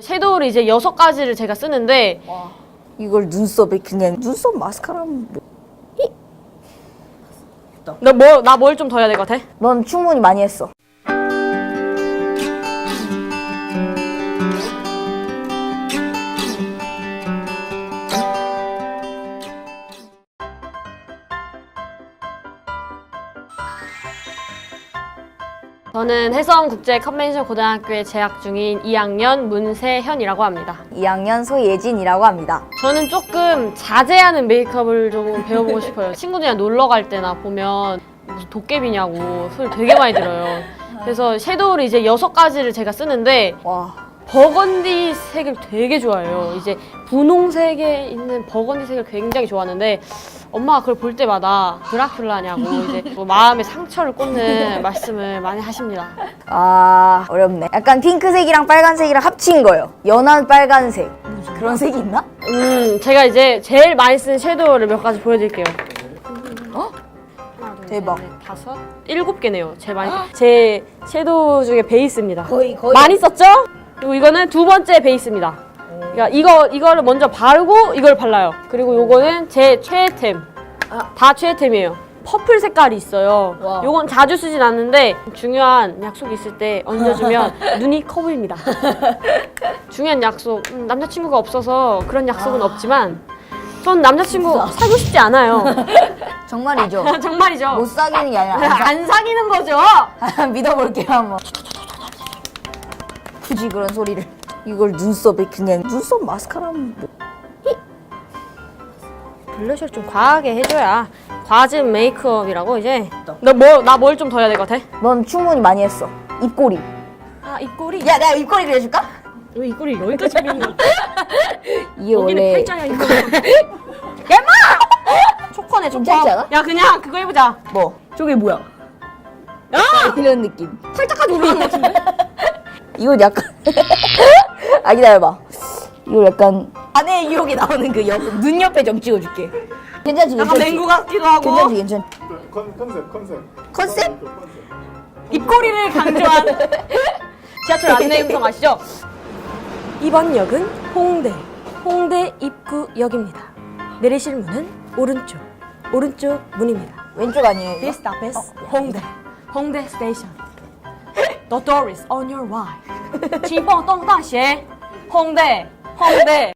섀도우를 이제 여섯 가지를 제가 쓰는데 이걸 눈썹에 그냥 눈썹 마스카라면 뭐. 나뭘 나뭘 좀 더 해야 될 것 같아? 넌 충분히 많이 했어. 저는 해성국제 컨벤션 고등학교에 재학 중인 2학년 문세현이라고 합니다. 2학년 소예진이라고 합니다. 저는 조금 자제하는 메이크업을 좀 배워보고 싶어요. 친구들이랑 놀러 갈 때나 보면 무슨 도깨비냐고 소리 되게 많이 들어요. 그래서 섀도우를 이제 여섯 가지를 제가 쓰는데 와. 버건디 색을 되게 좋아해요. 이제 분홍색에 있는 버건디 색을 굉장히 좋아하는데 엄마가 그걸 볼 때마다 드라큘라냐고 이제 뭐 마음에 상처를 꽂는 말씀을 많이 하십니다. 아 어렵네. 약간 핑크색이랑 빨간색이랑 합친 거예요. 연한 빨간색. 그런 색이 있나? 음, 제가 이제 제일 많이 쓰는 섀도우를 몇 가지 보여드릴게요. 어? 하나, 둘, 대박. 셋, 넷, 다섯, 일곱 개네요. 제 많이 제 섀도우 중에 베이스입니다. 거의 거의 많이 썼죠? 그리고 이거는 두 번째 베이스입니다. 그러니까 이거 이거를 먼저 바르고 이걸 발라요. 그리고 요거는 제 최애템. 다 최애템이에요. 퍼플 색깔이 있어요. 와. 요건 자주 쓰진 않는데 중요한 약속이 있을 때 얹어주면 눈이 커 보입니다. 중요한 약속. 음, 남자친구가 없어서 그런 약속은 없지만 전 남자친구 사귀고 싶지 않아요. 정말이죠. 정말이죠. 못 사귀는 게 아니라 안 사귀는 거죠. 안 믿어볼게요 한번. 굳이 그런 소리를. 이걸 눈썹에 그냥 눈썹 마스카라면 뭐. 블러셔를 좀 과하게 해줘야 과즙 메이크업이라고 이제 너뭐나 뭘 좀 더 해야 될 것 같아? 넌 충분히 많이 했어. 입꼬리. 아 입꼬리 야 내가 입꼬리 그려줄까? 왜 입꼬리 여기까지 그리는 거야? 이게 여기는 원래 팔자야 이거! 초코네 초코 괜찮지 않아? 야 그냥 그거 해보자 뭐? 저게 뭐야? 야! 이런 느낌. 팔자까지 올라간 것 같은데? 이거 약간 아 기다려봐. 이거 약간 안에 이렇게 나오는 그 옆, 눈 옆에 좀 찍어줄게. 괜찮지? 약간 괜찮지? 맹구 같기도 하고 괜찮지? 괜찮지? 컨, 컨셉 컨셉 컨셉? 그 컨셉 입꼬리를 강조한 지하철 안내 음성 아시죠? 이번 역은 홍대 홍대 입구역입니다 내리실 문은 오른쪽 오른쪽 문입니다 왼쪽 아니에요? 이거? This stop is 홍대 홍대 station The door is on your right 请放东大学 홍대 홍대